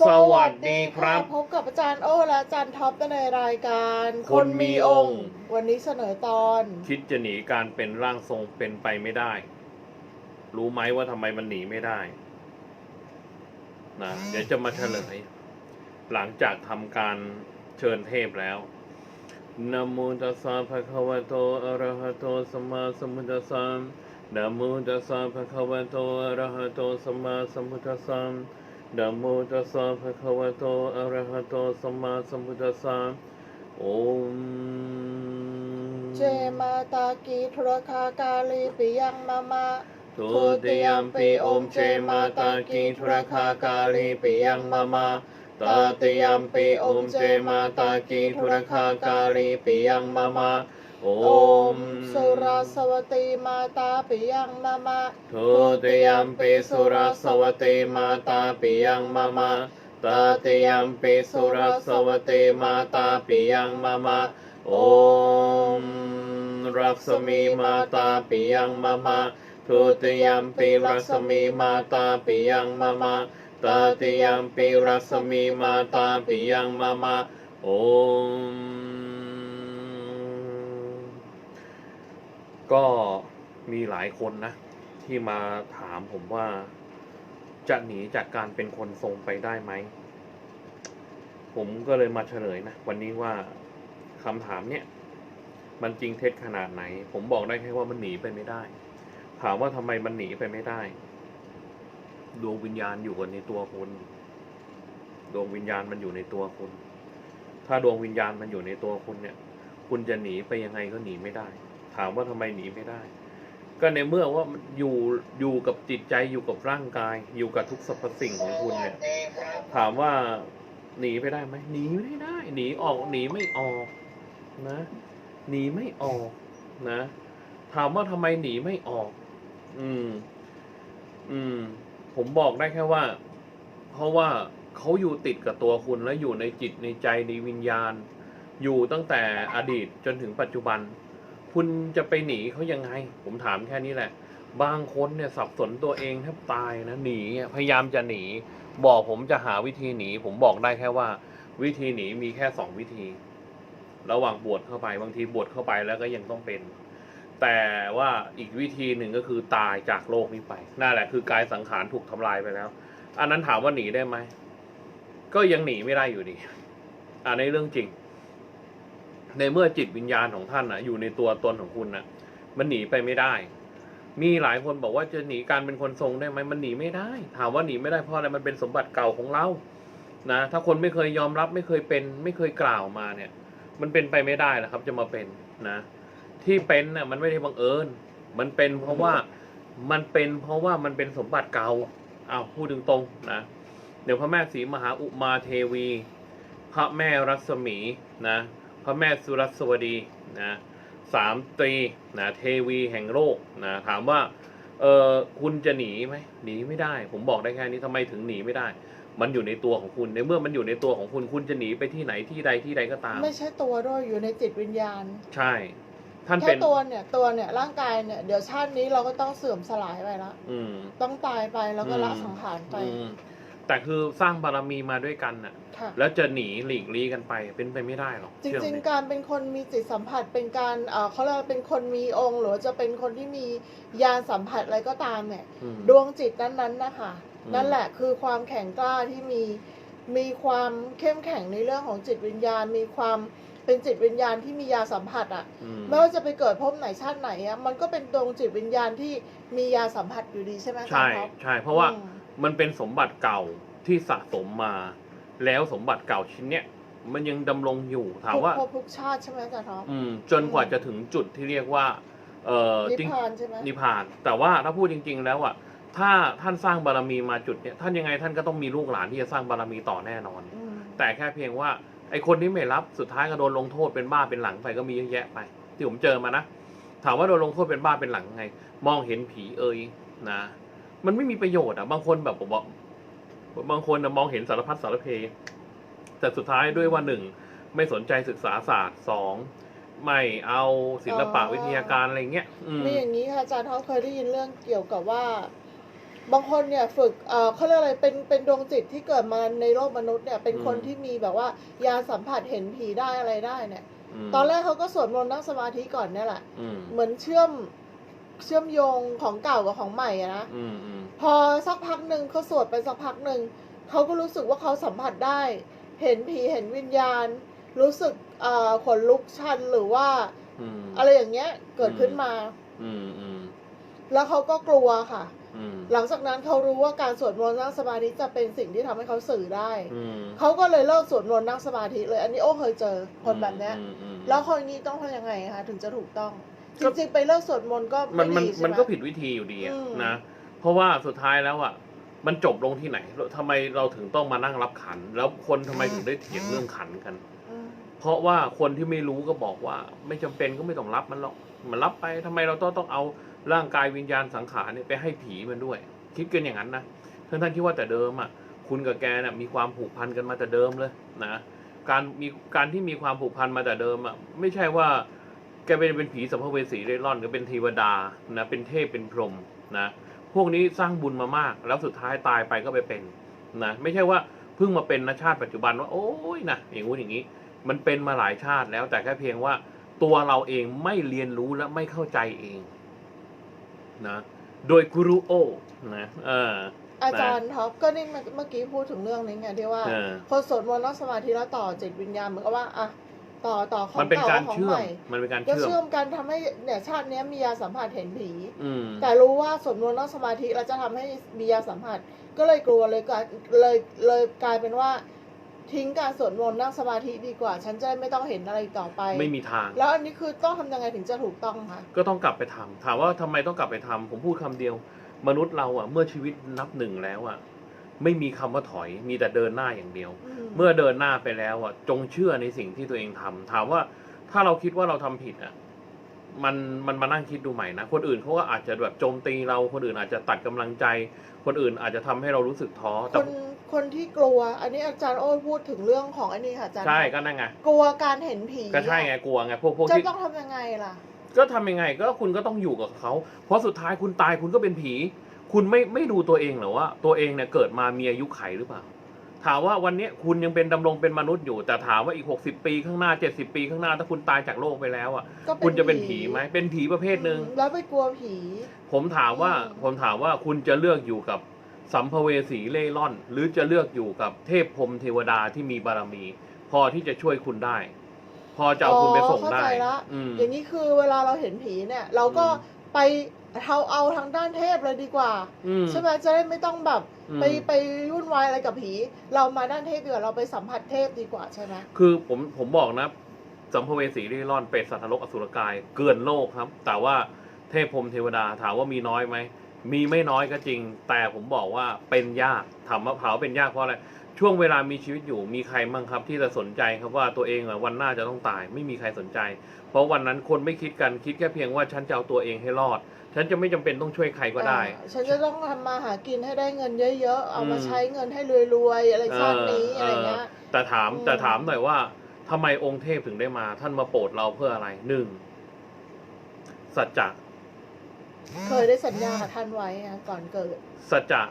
สวัสดีครับ พบกับอาจารย์โอ้และอาจารย์ท็อปในรายการคนมีองค์ วันนี้เสนอตอน คิดจะหนีการเป็นร่างทรงเป็นไปไม่ได้ รู้ไหมว่าทำไมมันหนีไม่ได้นะเดี๋ยวจะมาเฉลย หลังจากทำการเชิญเทพแล้วนะโมตัสสะภะคะวะโตอะระหะโตสัมมาสัมพุทธัสสะนะโมตัสสะภะคะวะโตอะระหะโตสัมมาสัมพุทธัสสะ นะโมตัสสะภะคะวะโต อะระหะโต สัมมาสัมพุทธัสสะโอมเจมาตากีธุรคากาลีปิยังมามาทุติยมปีโอมเจมาตากีทุรคากาลีปิยังมามาตาติยมปีโอมเจมาตากีทุรคากาลีปิยังมามา โอโอมมสุราสวตีมาตาปิยังมามาทุติยมปีสุรสวตีมาตาปิยังมามาตาติยมปีสุรสวตีมาตาปิยังมามาโอมรักษมีมาตาปิยังมามาทุติยมปีรัศมีมาตาปิยังมามาตาติยมปีรัศมีมาตาปิยังมามาโอม ก็มีหลายคนนะ ที่มาถามผมว่า จะหนีจากการเป็นคนทรงไปได้ไหม ผมก็เลยมาเฉลยนะ วันนี้ว่าคำถามเนี้ยมันจริงเท็จขนาดไหน ผมบอกได้แค่ว่ามันหนีไปไม่ได้ ถามว่าทำไมมันหนีไปไม่ได้ ดวงวิญญาณอยู่กันในตัวคุณ ดวงวิญญาณมันอยู่ในตัวคุณ ถ้าดวงวิญญาณมันอยู่ในตัวคุณเนี่ย คุณจะหนีไปยังไงก็หนีไม่ได้ ถามว่าทำไมหนีไม่ได้ ก็ในเมื่อว่าอยู่อยู่กับจิตใจอยู่กับร่างกาย อยู่กับทุกสรรพสิ่งของคุณเนี่ย ถามว่าหนีไปได้ไหมหนีไม่ได้ หนีออกหนีไม่ออกนะหนีไม่ออกนะ ถามว่าทำไมหนีไม่ออก อืม อืม ผมบอกได้แค่ว่า เพราะว่าเขาอยู่ติดกับตัวคุณและอยู่ในจิตในใจในวิญญาณ อยู่ตั้งแต่อดีตจนถึงปัจจุบัน คุณจะไปหนีเขายังไง ผมถามแค่นี้แหละ บางคนเนี่ยสับสนตัวเองแทบตายนะหนีพยายามจะหนี บอกผมจะหาวิธีหนี ผมบอกได้แค่ว่า วิธีหนีมีแค่สองวิธี ระหว่างบวชเข้าไปบางทีบวชเข้าไปแล้วก็ยังต้องเป็น แต่ว่าอีกวิธีหนึ่งก็คือตายจากโลกนี้ไปนั่นแหละคือกายสังขารถูกทำลายไปแล้ว อันนั้นถามว่าหนีได้ไหมก็ยังหนีไม่ได้อยู่ดีอ่าในเรื่องจริง ในเมื่อจิตวิญญาณของท่านนะอยู่ในตัวตนของคุณนะมันหนีไปไม่ได้ มีหลายคนบอกว่าจะหนีการเป็นคนทรงได้ไหมมันหนีไม่ได้ ถามว่าหนีไม่ได้เพราะอะไรมันเป็นสมบัติเก่าของเรานะถ้าคนไม่เคยยอมรับไม่เคยเป็น ไม่เคยกล่าวมาเนี่ย มันเป็นไปไม่ได้แหละครับ จะมาเป็นนะ ที่เป็นน่ะมันไม่ได้บังเอิญ มันเป็นเพราะว่ามันเป็นเพราะว่ามันเป็นสมบัติเก่าอ้าวพูดถึงตรงๆนะเดี๋ยวพระแม่ศรีมหาอุมาเทวี พระแม่รัศมีนะ พระแม่สุรสวดีนะสามตรีนะเทวีแห่งโลกนะถามว่าเออคุณจะหนีไหมหนีไม่ได้ ผมบอกได้แค่นี้ทำไมถึงหนีไม่ได้ มันอยู่ในตัวของคุณในเมื่อมันอยู่ในตัวของคุณคุณจะหนีไปที่ไหนที่ใดที่ใดก็ตาม ไม่ใช่ตัวด้วยอยู่ในจิตวิญญาณ ใช่ ท่านแค่เป็นตัวเนี่ยตัวเนี่ยร่างกายเนี่ยเดี๋ยวชาตินี้เราก็ต้องเสื่อมสลายไปละอืมต้องตายไปแล้วก็ละอืมสังขารไปอืม แต่คือสร้างบารมีมาด้วยกันน่ะ ค่ะ แล้วจะหนีหลีกลี่กันไปเป็นไปไม่ได้หรอกจเชื่อริง ไหม ๆ การเป็นคนมีจิตสัมผัสเป็นการเอ่อเขาเรียกว่าเป็นคนมีองค์ หรือว่าจะเป็นคนที่มียานสัมผัสอะไรก็ตามเนี่ย อืม ดวงจิตนั้นๆนะคะอืม นั่นแหละคือความแข็งกล้าที่มีมีความเข้มแข็งในเรื่องของจิตวิญญาณ มีความเป็นจิตวิญญาณที่มียาสัมผัสอะอืมไม่ว่าจะไปเกิดภพไหนชาติไหนอะมันก็เป็นดวงจิตวิญญาณที่มียาสัมผัสอยู่ดีใช่ไหมคะใช่ท็อป ใช่ เพราะว่าอืม มันเป็นสมบัติเก่าที่สะสมมา แล้วสมบัติเก่าชิ้นเนี้ยมันยังดำรงอยู่ถามทุกว่าภพทุกชาติใช่ไหมอาจารย์ท็อป อืมจนกว่าจะถึงจุดที่เรียกว่า เอ่อนิพจริงพานใช่ไหม นิพพาน แต่ว่าถ้าพูดจริง ๆ แล้วอะถ้าท่านสร้างบารมีมาจุดเนี้ยท่านยังไงท่านก็ต้องมีลูกหลานที่จะสร้างบารมีต่อแน่นอน อืมแต่แค่เพียงว่าไอคนที่ไม่รับสุดท้ายก็โดนลงโทษเป็นบ้าเป็นหลังไปก็มีเยอะแยะไป ที่ผมเจอมานะ ถามว่าโดนลงโทษเป็นบ้าเป็นหลังไง มองเห็นผีเอ่ยนะ มันไม่มีประโยชน์อะ บางคนแบบผมบอกบางคนนะมองเห็นสารพัดสารเพ แต่สุดท้ายด้วยว่าหนึ่งไม่สนใจศึกษาศาสตร์สองไม่เอาศิลปะวิทยาการอะไรเงี้ยอืมมีอย่างนี้ค่ะอาจารย์ท็อปเคยได้ยินเรื่องเกี่ยวกับว่า บางคนเนี่ยฝึกเอ่อเขาเรียกอะไรเป็นเป็นดวงจิตที่เกิดมาในโลกมนุษย์เนี่ย เป็นคนอืมที่มีแบบว่ายานสัมผัสเห็นผีได้อะไรได้เนี่ยมตอนแรกเขาก็สวดมนต์นั่งสมาธิก่อนเนี่ยแหละอืมเหมือนเชื่อม เชื่อมโยงของเก่ากับของใหม่อะนะอืมอืมพอสักพักหนึ่งเขาสวดไปสักพักหนึ่งเขาก็รู้สึกว่าเขาสัมผัสได้ เห็นผีเห็นวิญญาณ รู้สึกเอ่อขนลุกชันหรือว่า อืมอะไรอย่างเงี้ยเกิดขึ้นมา อืมอืมแล้วเขาก็กลัวค่ะ อืมหลังจากนั้นเขารู้ว่าการสวดมนต์นั่งสมาธิจะเป็นสิ่งที่ทำให้เขาสื่อได้ อืมเขาก็เลยเลิกสวดมนต์นั่งสมาธิเลย อันนี้โอ้เคยเจอคนแบบเนี้ย อืมอืมแล้วคนนี้ต้องทำยังไงคะถึงจะถูกต้อง จก็ ริงๆไปเลิกสวดมนต์ก็มัไม่นมันดีใช่มันไหมก็ผิดวิธีอยู่ดีอะอืม นะ เพราะว่าสุดท้ายแล้วอะมันจบลงที่ไหนทำไมเราถึงต้องมานั่งรับขัน แล้วคนทำไมถึงได้เถียงเรื่องขันกัน อืมเพราะว่าคนที่ไม่รู้ก็บอกว่า ไม่จำเป็นก็ไม่ต้องรับมันหรอกมันรับไปทำไมเราต้องต้องเอาร่างกายวิญญาณสังขารเนี่ยไปให้ผีมันด้วย คิดกันอย่างนั้นนะทั้งท่านที่ว่าแต่เดิมอะคุณกับแกเนี่ยมีความผูกพันกันมาแต่เดิมเลยนะการมีการที่มีความผูกพันมาแต่เดิมอะไม่ใช่ว่า แกเป็นเป็นผีสัมภเวสีเร่ร่อนก็เป็นเทวดานะเป็นเทพเป็นพรหมนะพวกนี้สร้างบุญมามาก แล้วสุดท้ายตายไปก็ไปเป็นนะไม่ใช่ว่าเพิ่งมาเป็นนะชาติปัจจุบันว่า โอ้ยนะอย่างงู้นอย่างนี้ มันเป็นมาหลายชาติแล้วแต่แค่เพียงว่าตัวเราเองไม่เรียนรู้และไม่เข้าใจเองนะโดยกุรุโอนะเอออาจารย์ท็อปก็นี่เมื่อกี้พูดถึงเรื่องนี้ไงที่ว่าเออคนสวดมนต์นั่งสมาธิแล้วต่อจิตวิญญาณเหมือนกับว่าอะ ต่อต่อของมันเป็นเก่าการกับของเชื่อใหมม่มันเป็นการก็เชื่อมเชื่อมกันทำให้เนี่ยชาติเนี้ยมียาสัมผัสเห็นผี อืม แต่รู้ว่าสวดมนต์นั่งสมาธิแล้วจะทำให้มียาสัมผัส ก็เลยกลัวเลยกลายเลยเลยกลายเป็นว่า ทิ้งการสวดมนต์นั่งสมาธิดีกว่า ฉันจะได้ไม่ต้องเห็นอะไรอีกต่อไป ไม่มีทาง แล้วอันนี้คือต้องทำยังไงถึงจะถูกต้องคะก็ต้องกลับไปทำถามว่าทำไมต้องกลับไปทำผมพูดคำเดียว มนุษย์เราอะ เมื่อชีวิตนับหนึ่งแล้วอะ ไม่มีคำว่าถอย มีแต่เดินหน้าอย่างเดียว เมื่อเดินหน้าไปแล้วอะจงเชื่อในสิ่งที่ตัวเองทำถามว่าถ้าเราคิดว่าเราทำผิดอะมันมันมานั่งคิดดูใหม่นะ คนอื่นเขาก็อาจจะแบบโจมตีเราคนอื่นอาจจะตัดกำลังใจ คนอื่นอาจจะทำให้เรารู้สึกท้อคแต่นคนที่กลัว อันนี้อาจารย์โอ้ยพูดถึงเรื่องของอันนี้ค่ะอาจารย์ใช่ก็นั่นไงกลัวการเห็นผีก็ใช่ไงกลัวไงพวกพวกจะที่ ต้องทำยังไงล่ะ ก็ทำยังไงก็คุณก็ต้องอยู่กับเขา เพราะสุดท้ายคุณตายคุณก็เป็นผี คุณไม่ไม่ดูตัวเองเหรอว่าตัวเองเนี่ยเกิดมามีอายุไขหรือเปล่า ถามว่าวันเนี้ยคุณยังเป็นดำรงเป็นมนุษย์อยู่ แต่ถามว่าอีก 60 ปีข้างหน้า 70 ปีข้างหน้าถ้าคุณตายจากโลกไปแล้วอะ ก็คุณจะเป็นผีไหมเป็นผีประเภทหนึ่งอืมแล้วไปกลัวผี ผมถามว่าอืม ผมถามว่าคุณจะเลือกอยู่กับสัมภเวสีเล่ร่อน หรือจะเลือกอยู่กับเทพพรหมเทวดาที่มีบารมี พอที่จะช่วยคุณได้ พอจะเอาคุณไปส่งเข้าได้ใจละอืม อย่างนี้คือเวลาเราเห็นผีเนี่ย เราก็อืม ไป เอาเอาทางด้านเทพเลยดีกว่า อืม ใช่ไหมจะได้ไม่ต้องแบบอืม ไปไปยุ่นวายอะไรกับผี เรามาด้านเทพดีกว่าเราไปสัมผัสเทพดีกว่าใช่ไหมคือผมผมบอกนะสัมภเวสีเร่ร่อนเปรตสัตว์นรกอสุรกายเกินโลกครับ แต่ว่าเทพพรหมเทวดาถามว่ามีน้อยไหมมีไม่น้อยก็จริง แต่ผมบอกว่าเป็นยากถามว่าเผาเป็นยากเพราะอะไรช่วงเวลามีชีวิตอยู่มีใครบ้างครับ ที่จะสนใจครับว่าตัวเองอะวันหน้าจะต้องตาย ไม่มีใครสนใจ เพราะวันนั้นคนไม่คิดกันคิดแค่เพียงว่าฉันจะเอาตัวเองให้รอด ฉันจะไม่จำเป็นต้องช่วยใครก็ได้ อ่าฉันจะต้องทำมาหากินให้ได้เงินเยอะๆ เอามาอืม ใช้เงินให้รวยๆ อะไรชาตินี้อะไรเงี้ย แต่ถามอืม แต่ถามหน่อยว่าทำไมองค์เทพถึงได้มา ท่านมาโปรดเราเพื่ออะไรหนึ่งสัจจะเคยได้สัญญากับท่านไว้อะก่อนเกิดสัจจะ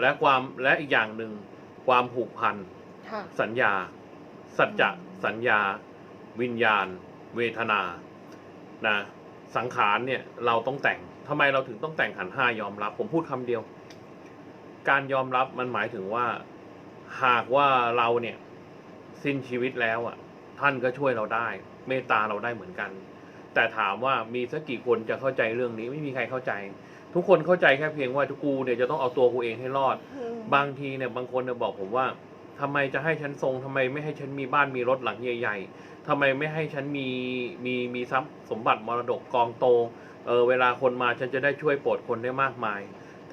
และความและอีกอย่างหนึ่งความผูกพัน ค่ะ สัญญา สัจจะ อืม สัญญา วิญญาณ เวทนา นะ สังขารเนี่ยเราต้องแต่งทำไมเราถึงต้องแต่งขันธ์ห้ายอมรับ ผมพูดคำเดียว การยอมรับมันหมายถึงว่า หากว่าเราเนี่ย สิ้นชีวิตแล้วอะ ท่านก็ช่วยเราได้ เมตตาเราได้เหมือนกัน แต่ถามว่ามีสักกี่คนจะเข้าใจเรื่องนี้ไม่มีใครเข้าใจ ทุกคนเข้าใจแค่เพียงว่าทุกกูเนี่ยจะต้องเอาตัวกูเองให้รอดอืมบางทีเนี่ยบางคนเนี่ยบอกผมว่าทำไมจะให้ฉันทรงทำไมไม่ให้ฉันมีบ้านมีรถหลังใหญ่ๆ ทำไมไม่ให้ฉันมีมีมีทรัพย์สมบัติมรดกกองโตเออเวลาคนมาฉันจะได้ช่วยโปรดคนได้มากมาย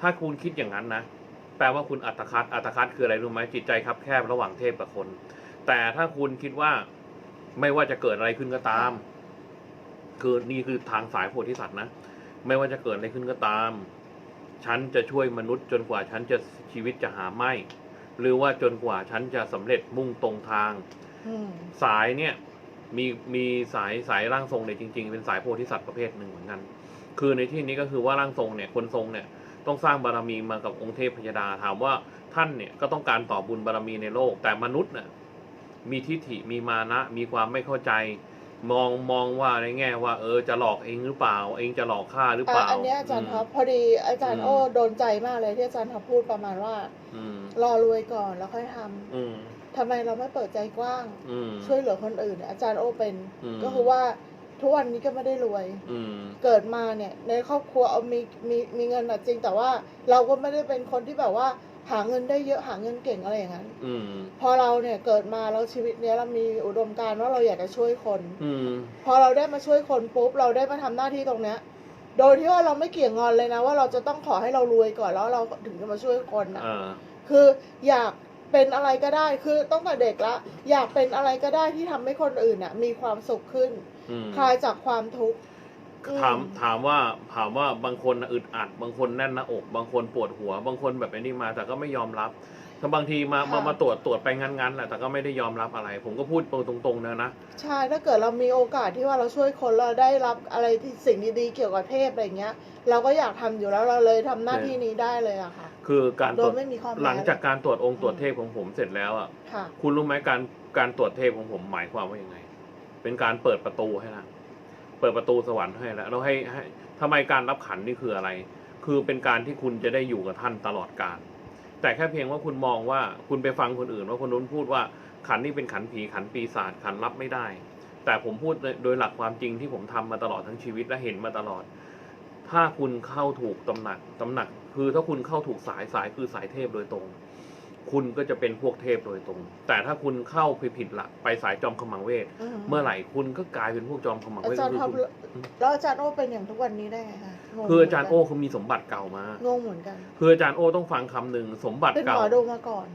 ถ้าคุณคิดอย่างนั้นนะ แปลว่าคุณอัตคัดอัตคัดคืออะไรรู้ไหมจิตใจครับแคบระหว่างเทพกับคน แต่ถ้าคุณคิดว่าไม่ว่าจะเกิดอะไรขึ้นก็ตาม คือนี่คือทางสายโพธิสัตว์นะ ไม่ว่าจะเกิดอะไรขึ้นก็ตาม ฉันจะช่วยมนุษย์จนกว่าฉันจะชีวิตจะหาไม่ หรือว่าจนกว่าฉันจะสำเร็จมุ่งตรงทางอืมสายเนี่ย มีมีสายสายร่างทรงเนี่ยจริง ๆ เป็นสายโพธิสัตว์ประเภทหนึ่งเหมือนกัน คือในที่นี้ก็คือว่าร่างทรงเนี่ยคนทรงเนี่ยต้องสร้างบารมีมากับองค์เทพพยดาถามว่าท่านเนี่ยก็ต้องการต่อบุญบารมีในโลก แต่มนุษย์น่ะมีทิฏฐิมีมานะ มีความไม่เข้าใจ มองมองว่าในแง่ว่า เออจะหลอกเองหรือเปล่า เองจะหลอกข้าหรือเปอะล่า อันเนี้ยอาจารย์ท็อปมพอดีอาจารย์อืมโอ้โดนใจมากเลยที่อาจารย์ท็อปพูดประมาณว่าอืมรอรวยก่อนแล้วค่อยทำอืม ทำไมเราไม่เปิดใจกว้าง อืม ช่วยเหลือคนอื่น อาจารย์โอ้เป็น อืม ก็คือว่าทุกวันนี้ก็ไม่ได้รวย อืม เกิดมาเนี่ย ในครอบครัวเอามีมีมีเงินอะจริง แต่ว่าเราก็ไม่ได้เป็นคนที่แบบว่า หาเงินได้เยอะหาเงินเก่งอะไรอย่างนั้น อืม พอเราเนี่ยเกิดมาแล้วชีวิตเนี้ยเรามีอุดมการณ์ว่าเราอยากจะช่วยคน อืม พอเราได้มาช่วยคนปุ๊บเราได้มาทำหน้าที่ตรงเนี้ย โดยที่ว่าเราไม่เกี่ยงงอนเลยนะ ว่าเราจะต้องขอให้เรารวยก่อนแล้วเราถึงจะมาช่วยคนนะอ่า คืออยาก เป็นอะไรก็ได้คือตั้งแต่เด็กละ อยากเป็นอะไรก็ได้ที่ทำให้คนอื่นน่ะ มีความสุขขึ้น อืมคลายจากความทุกข์ถามอืมถามว่าถามว่าบางคนน่ะอึดอัด บางคนแน่นหน้าอก บางคนปวดหัว บางคนแบบไอ้นี่มาแต่ก็ไม่ยอมรับ ถ้าบางทีมามามาตรวจตรวจไปงั้นๆแหละแต่ก็ไม่ได้ยอมรับอะไร ผมก็พูดตรงๆนะนะ ใช่ถ้าเกิดเรามีโอกาสที่ว่าเราช่วยคนเราได้รับอะไรที่สิ่งดีๆเกี่ยวกับเทพอะไรเงี้ย เราก็อยากทำอยู่แล้วเราเลยทำหน้าที่นี้ได้เลยอะค่ะ คือการโดตรวยจไม่มีข้อแม้หลังจากการตรวจองค์ตรวจเทพของผมเสร็จแล้วอะค่ะ คุณรู้ไหมการการตรวจเทพของผมหมายความว่ายังไง เป็นการเปิดประตูให้ละเปิดประตูสวรรค์ให้แล้วเราให้ให้ทำไมการรับขันนี่คืออะไร คือเป็นการที่คุณจะได้อยู่กับท่านตลอดกาล แต่แค่เพียงว่าคุณมองว่าคุณไปฟังคนอื่น ว่าคนนู้นพูดว่าขันนี่เป็นขันผีขันปีศาจขันรับไม่ได้ แต่ผมพูดโดยหลักความจริงที่ผมทำมาตลอดทั้งชีวิตและเห็นมาตลอด ถ้าคุณเข้าถูกตำหนักตำหนัก คือถ้าคุณเข้าถูกสายสายคือสายเทพโดยตรง คุณก็จะเป็นพวกเทพโดยตรง แต่ถ้าคุณเข้าไปผิดหลักไปสายจอมขมังเวท เมื่อไหร่คุณก็กลายเป็นพวกจอมขมังอาเวทจารย์คือท็อปคุณแล้วอาจารย์โอ้เป็นอย่างทุกวันนี้ได้ไงคะงงคืออาจารย์โอ้เขามีสมบัติเก่ามางงเหมือนกันคืออาจารย์โอ้ต้องฟังคำหนึ่งสมบัติเป็นหเก่ามอดูมาก่อน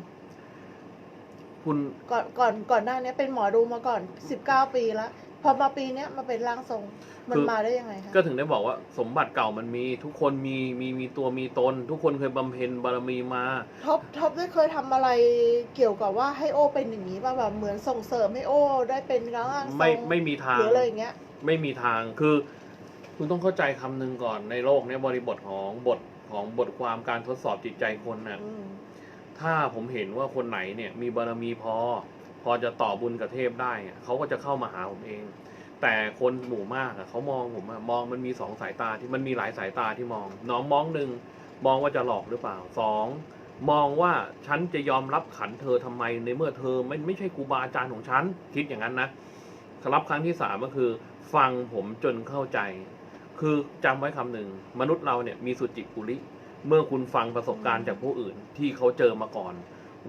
คุณก่อนก่อนก่อนหน้านี้เป็นหมอดูมาก่อนสิบเก้าปีแล้ว พอมาปีเนี้ยมาเป็นร่างทรงมันมาได้ยังไงคะก็ถึงได้บอกว่าสมบัติเก่ามันมีทุกคนมีมีมีตัวมีตน ทุกคนเคยบำเพ็ญบารมีมาท็อปท็อปได้เคยทำอะไรเกี่ยวกับว่าให้โอเป็นอย่างนี้ป่ะแบบเหมือนส่งเสริมให้โอได้เป็นร่างทรงไม่ไม่มีทางหรืออะไรอย่างเงี้ย ไม่มีทางคือ คุณต้องเข้าใจคำหนึ่งก่อนในโลกเนี้ยบริบทของบทของบทความการทดสอบจิตใจคนน่ะอืมถ้าผมเห็นว่าคนไหนเนี่ยมีบารมีพอ พอจะต่อบุญกับเทพได้เขาก็จะเข้ามาหาผมเอง แต่คนหมู่มากเขามองผมมองมันมีสองสายตาที่มันมีหลายสายตาที่มอง น้องมองหนึ่งมองว่าจะหลอกหรือเปล่าสองมองว่าฉันจะยอมรับขันเธอทำไมในเมื่อเธอไม่ไม่ใช่ครูบาอาจารย์ของฉันคิดอย่างนั้นนะรับครั้งที่สามก็คือ ฟังผมจนเข้าใจ คือจำไว้คำหนึ่งมนุษย์เราเนี่ยมีสุจิกุริเมื่อคุณฟังประสบการณ์จากผู้อื่นที่เขาเจอมาก่อน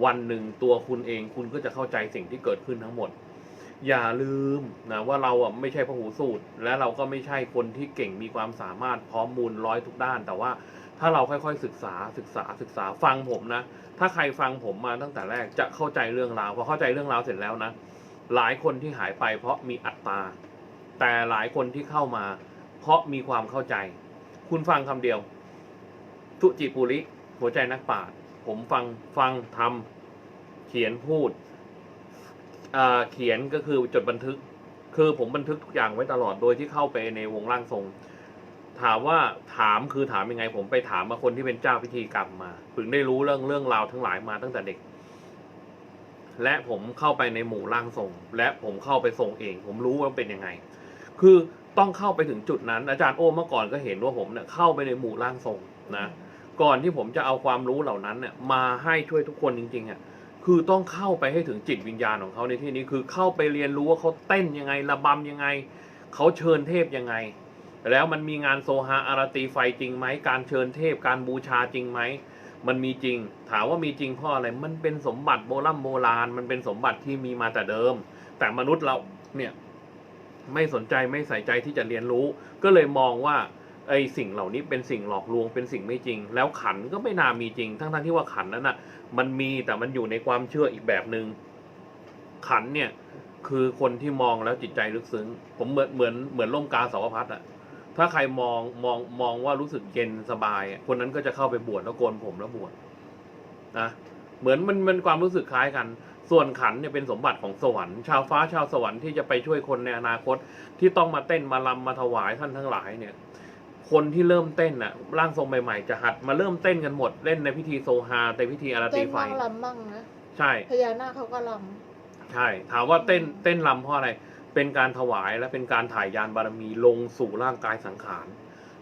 วันหนึ่งตัวคุณเองคุณก็จะเข้าใจสิ่งที่เกิดขึ้นทั้งหมด อย่าลืมนะว่าเราอะไม่ใช่พหูสูตร และเราก็ไม่ใช่คนที่เก่งมีความสามารถพร้อมมูลร้อยทุกด้าน แต่ว่าถ้าเราค่อยๆศึกษาศึกษาศึกษาฟังผมนะ ถ้าใครฟังผมมาตั้งแต่แรกจะเข้าใจเรื่องราวพอเข้าใจเรื่องราวเสร็จแล้วนะ หลายคนที่หายไปเพราะมีอัตตา แต่หลายคนที่เข้ามา เพราะมีความเข้าใจ คุณฟังคำเดียวทุจิปุริ หัวใจนักปราชญ์ ผมฟังฟังทำเขียนพูดเขียนก็คือจดบันทึก คือผมบันทึกทุกอย่างไว้ตลอดโดยที่เข้าไปในวงร่างทรง ถามว่าถามคือถามยังไง ผมไปถามมาคนที่เป็นเจ้าพิธีกรรมมา ถึงได้รู้เรื่องเรื่องราวทั้งหลายมาตั้งแต่เด็ก และผมเข้าไปในหมู่ร่างทรง และผมเข้าไปทรงเอง ผมรู้ว่าเป็นยังไง คือต้องเข้าไปถึงจุดนั้น อาจารย์โอ้เมื่อก่อนก็เห็นว่าผมเนี่ยเข้าไปในหมู่ร่างทรงนะ ก่อนที่ผมจะเอาความรู้เหล่านั้นเนี่ยมาให้ช่วยทุกคนจริงๆอะคือต้องเข้าไปให้ถึงจิตวิญญาณของเขาในที่นี้คือเข้าไปเรียนรู้ว่าเขาเต้นยังไงระบำยังไงเขาเชิญเทพยังไง แล้วมันมีงานโซฮาอารตีไฟจริงไหมการเชิญเทพการบูชาจริงไหมมันมีจริง ถามว่ามีจริงเพราะอะไรมันเป็นสมบัติโบราณโบราณ มันเป็นสมบัติที่มีมาแต่เดิม แต่มนุษย์เราเนี่ยไม่สนใจไม่ใส่ใจที่จะเรียนรู้ ก็เลยมองว่า ไอสิ่งเหล่านี้เป็นสิ่งหลอกลวงเป็นสิ่งไม่จริง แล้วขันก็ไม่น่ามีจริง ทั้งๆที่ว่าขันนั้นน่ะ มันมีแต่มันอยู่ในความเชื่ออีกแบบหนึง่งขันเนี่ย คือคนที่มองแล้วจิตใจลึกซึ้ง ผมเหมือนเหมือนเหมือนร่มกาสาวพัดอะถ้าใครมองมองมองว่ารู้สึกเย็นสบาย คนนั้นก็จะเข้าไปบวชแล้วโกนผมแล้วบวชนะเหมือนมันมันความรู้สึกคล้ายกัน ส่วนขันเนี่ยเป็นสมบัติของสวรรค์ชาวฟ้าชาวสวรรค์ที่จะไปช่วยคนในอนาคตที่ต้องมาเต้นมาลำมาถวายท่านทั้งหลายเนี่ย คนที่เริ่มเต้นน่ะ ร่างทรงใหม่ๆจะหัดมาเริ่มเต้นกันหมดเล่นในพิธีโซฮาในพิธีอาราเต้ตีนไฟ มั่งลำมั่งนะใช่ พญานาคเขาก็ลใช่ ถามว่าเต้นอืมเต้นรำเพราะอะไร เป็นการถวายและเป็นการถ่ายยานบารมีลงสู่ร่างกายสังขาร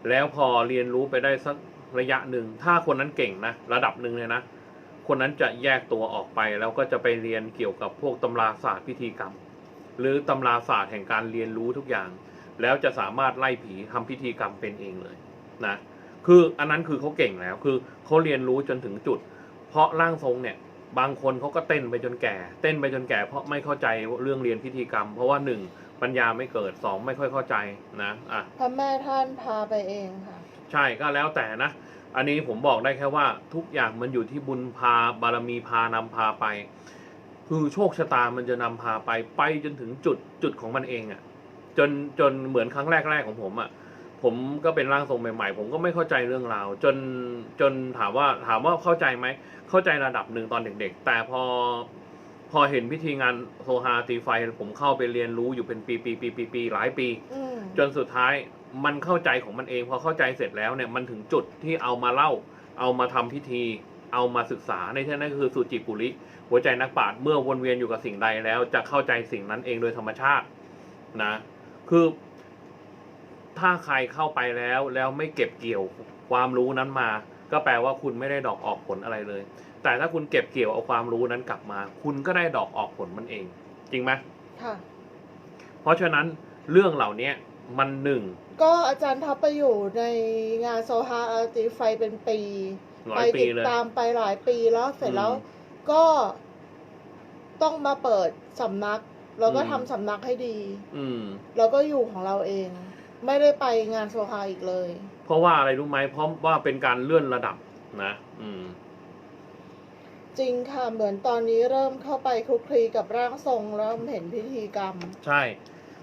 แล้วพอเรียนรู้ไปได้สักระยะหนึ่ง ถ้าคนนั้นเก่งนะ ระดับหนึ่งเลยนะ คนนั้นจะแยกตัวออกไป แล้วก็จะไปเรียนเกี่ยวกับพวกตำราศาสตร์พิธีกรรม หรือตำราศาสตร์แห่งการเรียนรู้ทุกอย่าง แล้วจะสามารถไล่ผีทำพิธีกรรมเป็นเองเลยนะคืออันนั้นคือเขาเก่งแล้วคือเขาเรียนรู้จนถึงจุด เพราะร่างทรงเนี่ยบางคนเขาก็เต้นไปจนแก่ เต้นไปจนแก่ เพราะไม่เข้าใจเรื่องเรียนพิธีกรรม เพราะว่าหนึ่งปัญญาไม่เกิดสองไม่ค่อยเข้าใจนะอะำพระแม่ท่านพาไปเองค่ะ ใช่ก็แล้วแต่นะ อันนี้ผมบอกได้แค่ว่าทุกอย่างมันอยู่ที่บุญพาบารมีพานำพาไป คือโชคชะตามันจะนำพาไปไปจนถึงจุดจุดของมันเองอะ่ะ จนจนเหมือนครั้งแรกๆของผมอะ่ะผมก็เป็นร่างทรงใหม่ๆ ผมก็ไม่เข้าใจเรื่องราว จนจนถามว่าถามว่าเข้าใจไหม เข้าใจระดับหนึ่งตอนเด็กๆ แต่พอพอเห็นพิธีงานโซฮาตีไฟ ผมเข้าไปเรียนรู้อยู่เป็นปีปีปีปีปีหลายปีอืมจนสุดท้ายมันเข้าใจของมันเอง พอเข้าใจเสร็จแล้วเนี่ยมันถึงจุดที่เอามาเล่า เอามาทำพิธี เอามาศึกษาในที่นั้นก็คือสุจิปุริ หัวใจนักปราชญ์เมื่อวนเวียนอยู่กับสิ่งใดแล้ว จะเข้าใจสิ่งนั้นเองโดยธรรมชาตินะ คือถ้าใครเข้าไปแล้วแล้วไม่เก็บเกี่ยวความรู้นั้นมา ก็แปลว่าคุณไม่ได้ดอกออกผลอะไรเลย แต่ถ้าคุณเก็บเกี่ยวเอาความรู้นั้นกลับมา คุณก็ได้ดอกออกผลมันเอง จริงไหมค่ะ เพราะฉะนั้นเรื่องเหล่านี้มันหนึ่ง ก็อาจารย์ทับไปอยู่ในงานโซฮาอาร์ติไฟเป็นปีร้ไปอยปีติดเลยตามไปหลายปีแล้วเสร็จแล้วอืมก็ต้องมาเปิดสำนัก แล้วก็อืมทำสำนักให้ดี อืม แล้วก็อยู่ของเราเอง ไม่ได้ไปงานโซฮาอีกเลย เพราะว่าอะไรรู้ไหมเพราะว่าเป็นการเลื่อนระดับนะ อืม จริงค่ะเหมือนตอนนี้เริ่มเข้าไปคลุกคลีกับร่างทรงเริ่มเห็นพิธีกรรม ใช่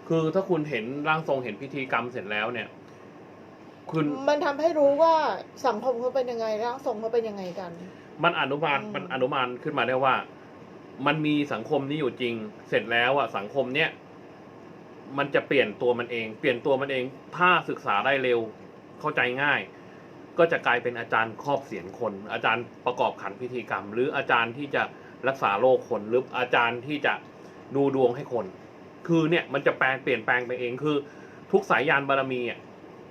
คือถ้าคุณเห็นร่างทรงเห็นพิธีกรรมเสร็จแล้วเนี่ย คุณ มันทำให้รู้ว่าสังคมเขาเป็นยังไงร่างทรงเขาเป็นยังไงกัน มันอนุมานอืม มันอนุมานขึ้นมาได้ว่า มันมีสังคมนี้อยู่จริง เสร็จแล้วอะสังคมเนี้ยมันจะเปลี่ยนตัวมันเอง เปลี่ยนตัวมันเอง ถ้าศึกษาได้เร็ว เข้าใจง่าย ก็จะกลายเป็นอาจารย์ครอบเสียนคน อาจารย์ประกอบขันพิธีกรรม หรืออาจารย์ที่จะรักษาโรคคนหรืออาจารย์ที่จะดูดวงให้คน คือเนี่ยมันจะแปลงเปลี่ยนแปลงไปเองคือ ทุกสายยานบารมีอะ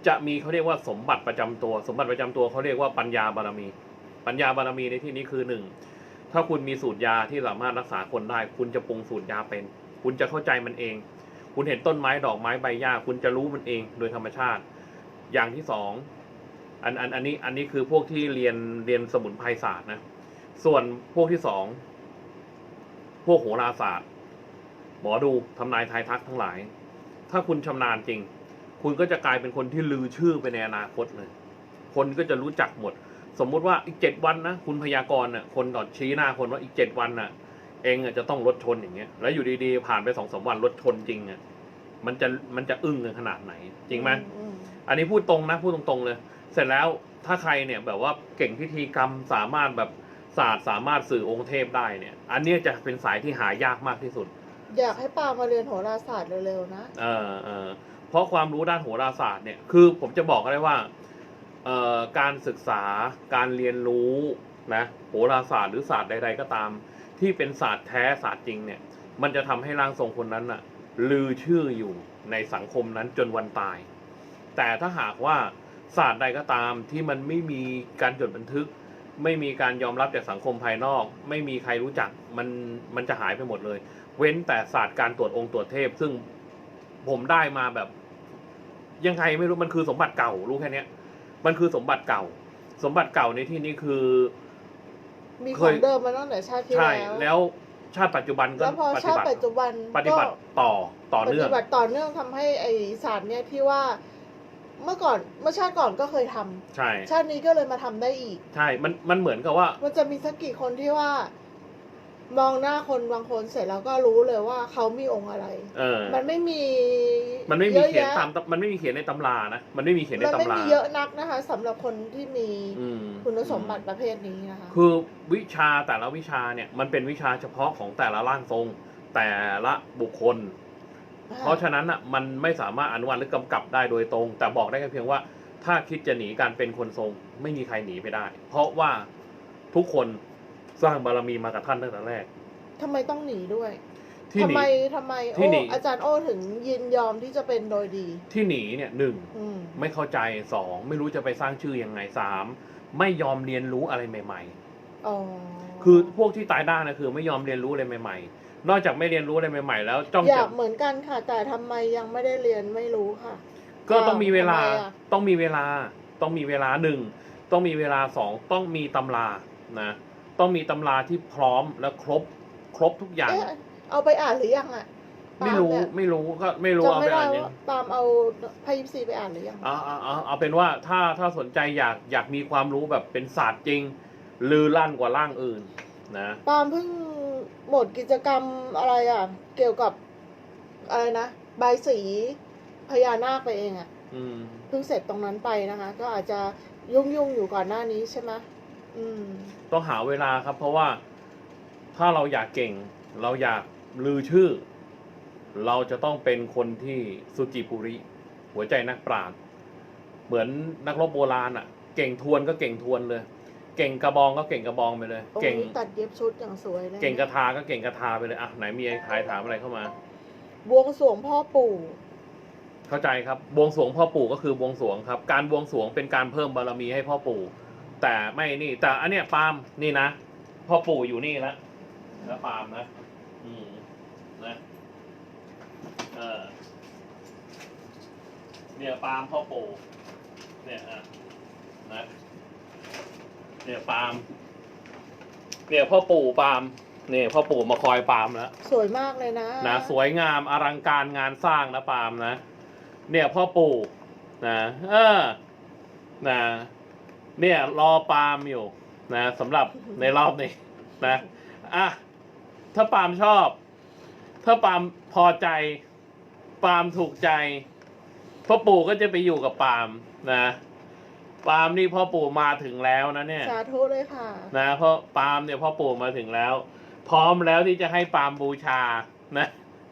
จะมีเขาเรียกว่าสมบัติประจำตัว สมบัติประจำตัวเขาเรียกว่าปัญญาบารมี ปัญญาบารมีในที่นี้คือหนึ่ง ถ้าคุณมีสูตรยาที่สามารถรักษาคนได้ คุณจะปรุงสูตรยาเป็น คุณจะเข้าใจมันเอง คุณเห็นต้นไม้ดอกไม้ใบหญ้าคุณจะรู้มันเองโดยธรรมชาติ อย่างที่สองอันอันอันนี้อันนี้คือพวกที่เรียนเรียนสมุนไพรศาสตร์นะ ส่วนพวกที่สองพวกโหราศาสตร์ หมอดูทำนายทายทักทั้งหลาย ถ้าคุณชำนาญจริง คุณก็จะกลายเป็นคนที่ลือชื่อไปในอนาคตเลย คนก็จะรู้จักหมด สมมุติว่าอีกเจ็ดวันนะคุณพยากรณ์น่ะคนต่อชี้หน้าคนว่าอีกเจ็ดวันน่ะ เองอะจะต้องรถชนอย่างเงี้ยแล้วอยู่ดีๆผ่านไปสองสามวันรถชนจริงอะมันจะมันจะอึ้งกันขนาดไหน จริงไหมอืมอันนี้พูดตรงนะพูดตรงๆเลย เสร็จแล้วถ้าใครเนี่ยแบบว่าเก่งพิธีกรรมสามารถแบบศาสตร์สามารถสื่อองค์เทพได้เนี่ย อันเนี้ยจะเป็นสายที่หายากมากที่สุด อยากให้ปามาเรียนโหราศาสตร์เร็วๆนะเออเออเพราะความรู้ด้านโหราศาสตร์เนี่ยคือผมจะบอกก็ได้ว่าเอ่อ การศึกษาการเรียนรู้นะโหราศาสตร์หรือศาสตร์ใด ๆ ก็ตาม ที่เป็นศาสตร์แท้ศาสตร์จริงเนี่ยมันจะทำให้ร่างทรงคนนั้นน่ะลือชื่ออยู่ในสังคมนั้นจนวันตาย แต่ถ้าหากว่าศาสตร์ใดก็ตามที่มันไม่มีการจดบันทึก ไม่มีการยอมรับจากสังคมภายนอก ไม่มีใครรู้จักมันมันจะหายไปหมดเลย เว้นแต่ศาสตร์การตรวจองค์ตรวจเทพ ซึ่งผมได้มาแบบ ยังไงไม่รู้มันคือสมบัติเก่ารู้แค่นี้ มันคือสมบัติเก่า สมบัติเก่าในที่นี้คือ มีเคขอยงเดิมมาตั้งแต่ชาติที่ใช่ แล้ว แล้วชาติปัจจุบันก็แล้วพอปฏิชาติบัติปัจจุบันปฏิบัติต่อต่อปเนื่อฏิงบัติต่อเนื่องทำให้ไอศาสตร์เนี่ยที่ว่า เมื่อก่อนเมื่อชาติก่อนก็เคยทำใช่ ชาตินี้ก็เลยมาทำได้อีก ใช่ มันมันเหมือนกับว่า มันจะมีสักกี่คนที่ว่า มองหน้าคนบางคนเสร็จแล้วก็รู้เลยว่าเขามีองค์อะไร เออ มันไม่มีมันไม่มีเขียนอะแะตามมันไม่มีเขียนในตำรานะ มันไม่มีเขียนในมันไม่ตำรามีเยอะนักนะคะสำหรับคนที่มีอืมคุณสมบัติประเภทนี้นะคะ คือวิชาแต่ละวิชาเนี่ยมันเป็นวิชาเฉพาะของแต่ละร่างทรง แต่ละบุคคล เพราะฉะนั้นอะมันไม่สามารถอนุวัตหรือกำกับได้โดยตรง แต่บอกได้แค่เพียงว่าถ้าคิดจะหนีการเป็นคนทรง ไม่มีใครหนีไปได้ เพราะว่าทุกคน สร้างบารมีมากับท่านตั้งแต่แรก ทำไมต้องหนีด้วยที่ทำหนี ไมทำไมที่โอ้หนี อาจารย์โอ้ถึงยินยอมที่จะเป็นโดยดี ที่หนีเนี่ยหนึ่งอืม ไม่เข้าใจสองไม่รู้จะไปสร้างชื่อยังไงสามไม่ยอมเรียนรู้อะไรใหม่อ๋อๆคือพวกที่ตายด้านนะคือไม่ยอมเรียนรู้อะไรใหม่ ๆ นอกจากไม่เรียนรู้อะไรใหม่ ๆ แล้วจ้องอยาจะกเหมือนกันค่ะ แต่ทำไมยังไม่ได้เรียนไม่รู้ค่ะ ก็ต้องมีเวลาทำไมอะ ต้องมีเวลา ต้องมีเวลาหนึ่งต้องมีเวลาสองต้องมีตำรานะ ต้องมีตำราที่พร้อมและครบครบทุกอย่าง เอ๊ะเอาไปอ่านหรือยังอะไม่รู้ปาล์เนี่ยไม่รู้ก็ไม่รู้จำเอาไม่ไปได้อ่านยัง ว่าปาล์มเอาไพ่ยิปซีไปอ่านหรือยัง เอาเอาเอาเอาเป็นว่าถ้าถ้าสนใจอยากอยากมีความรู้แบบเป็นศาสตร์จริง ลือลั่นกว่าร่างอื่นนะ ปาล์มเพิ่งหมดกิจกรรมอะไรอะ เกี่ยวกับอะไรนะใบายสีพญานาคไปเองอะ อืม เพิ่งเสร็จตรงนั้นไปนะคะ ก็อาจจะยุ่งยุ่งๆอยู่ก่อนหน้านี้ใช่ไหมอืม ต้องหาเวลาครับ เพราะว่าถ้าเราอยากเก่ง เราอยากลือชื่อ เราจะต้องเป็นคนที่สุจิปุริ หัวใจนักปราชญ์เหมือนนักรบโบราณอะ เก่งทวนก็เก่งทวนเลย เก่งกระบองก็เก่งกระบองไปเลยโอ้เก่งยตัดเย็บชุดอย่างสวยเลยเก่งกระทาก็เก่งกระทาไปเลยอะไหนมีใครถามอะไรเข้ามา บวงสรวงพ่อปู่เข้าใจครับบวงสรวงพ่อปู่ก็คือบวงสรวงครับ การบวงสรวงเป็นการเพิ่มบารมีให้พ่อปู่ แต่ไม่นี่ แต่อันเนี้ยปาล์มนี่นะพ่อปู่อยู่นี่แล้วแล้วปาล์มนะ อืมนะเออเนี่ยปาล์มพ่อปู่เนี่ยอะนะเนี่ยปาล์มเนี่ยพ่อปู่ปาล์มเนี่ยพ่อปู่มาคอยปาล์มแล้วสวยมากเลยนะนะสวยงามอลังการงานสร้างนะปาล์มนะ เนี่ยพ่อปู่นะเออนะ เนี่ยรอปาล์มอยู่นะสำหรับในรอบนี้นะอะถ้าปาล์มชอบ ถ้าปาล์มพอใจ ปาล์มถูกใจพ่อปู่ก็จะไปอยู่กับปาล์มนะปาล์มนี่พ่อปู่มาถึงแล้วนะเนี่ยสาธุเลยค่ะ นะเพราะปาล์มเนี่ยพ่อปู่มาถึงแล้ว พร้อมแล้วที่จะให้ปาล์มบูชานะ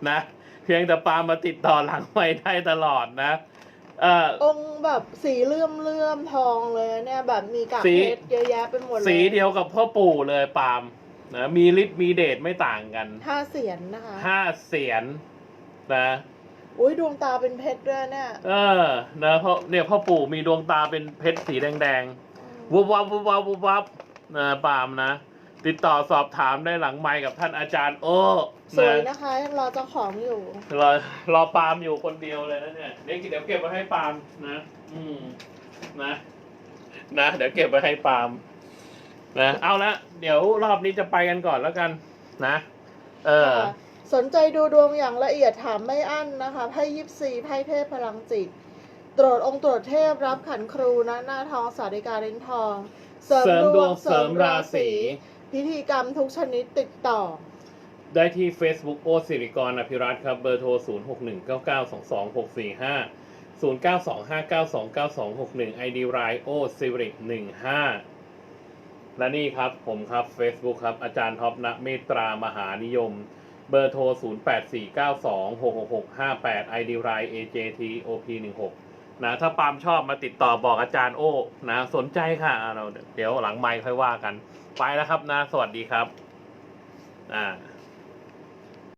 นะ เพียงแต่ปาล์มมาติดต่อหลังไว้ได้ตลอดนะ เอ่อ องค์แบบสีเลื่อมเลื่อมๆทองเลยนะเนี่ยแบบมีกากสี เพชรเยอะแยะไปหมดเลยสีเดียวกับพ่อปู่เลยปาล์มนะมีฤทธิ์มีเดชไม่ต่างกันห้าเสียนนะคะ ห้าเสียนนะ อุ้ยดวงตาเป็นเพชรด้วยเนี่ยเออนะเพราะเนี่ยพ่อปู่มีดวงตาเป็นเพชรสีแดงๆวุบวับวุบวับวุบวับนะปาล์มนะ ติดต่อสอบถามได้หลังไมค์กับท่านอาจารย์โอ้สวยนะคะยังรอเจ้าของอยู่ รอรอปาล์มอยู่คนเดียวเลยนะเนี่ยเดี๋ยวเดี๋ยวเก็บไว้ให้ปาล์มนะ อืมนะนะเดี๋ยวเก็บไว้ให้ปาล์มนะเอาละเดี๋ยวรอบนี้จะไปกันก่อนแล้วกัน นะ เออค่ะสนใจดูดวงอย่างละเอียดถามไม่อั้นนะคะไพ่ยิปซีไพ่เทพพลังจิต ตรวจองค์ตรวจเทพรับขันครูนะหน้าทองสาริกาเล้นทอง เสริมดวงเสริมราศี พิธีกรรมทุกชนิดติดต่อ ได้ที่ Facebook โอสิริกรอภิรัตน์ครับ เบอร์โทร 0 6 1 9 9 2 2 6 4 5 0 9 2 5 9 2 9 2 6 1 ID รายโอสิริ15และนี่ครับผมครับ Facebook ครับ อาจารย์ท็อปณเมตรามหานิยม เบอร์โทร 0 8 4 9 2 6 6 6 5 8 ID ราย AJTOP 16 นะถ้าปามชอบมาติดต่อบอกอาจารย์โอ้นะสนใจค่ะอะเราเดี๋ยวหลังไมค์ค่อยว่ากัน ไปแล้วครับนะ สวัสดีครับ อ่า